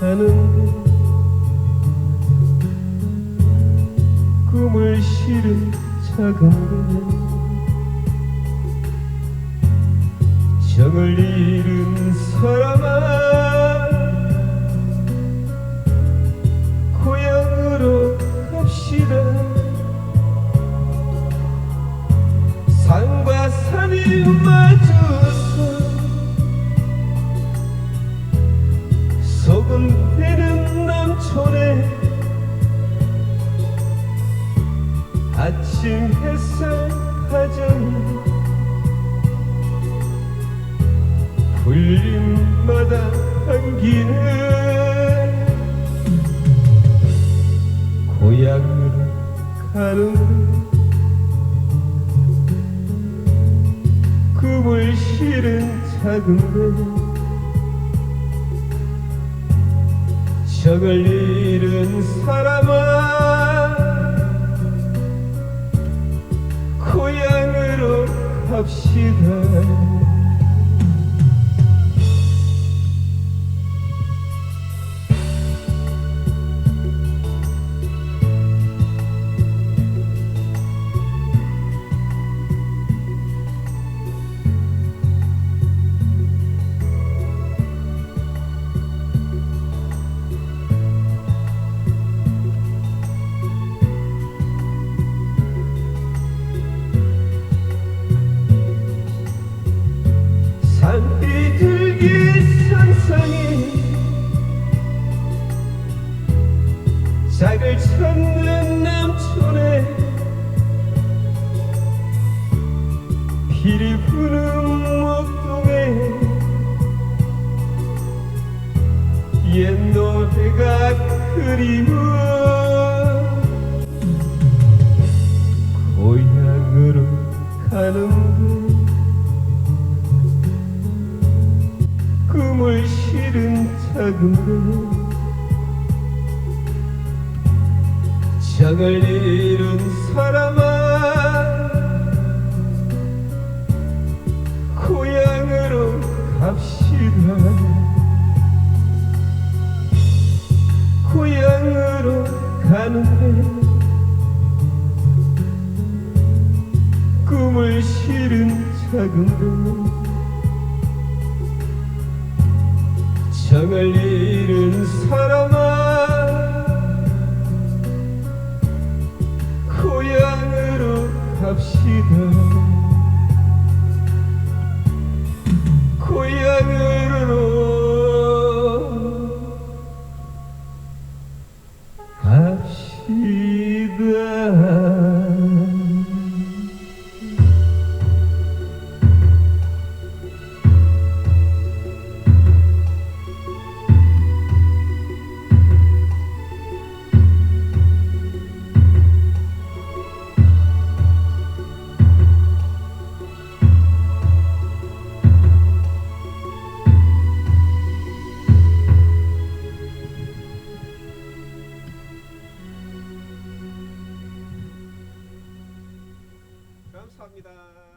가는데 꿈을 실은 배 정을 잃은 사람아 아침 햇살 가정 불림마다 한기는 고향으로 가는 꿈을 실은 작은 배 적을 잃은 사람아 갑시다 짝을 찾는 남촌에 피리 부는 목동에 옛 노래가 그리워. 고향으로 가는데 꿈을 실은 작은 배 정을 잃은 사람아 고향으로 갑시다. 고향으로 가는데 꿈을 실은 작은 배 정을 잃은 사람 갑시다 감사합니다.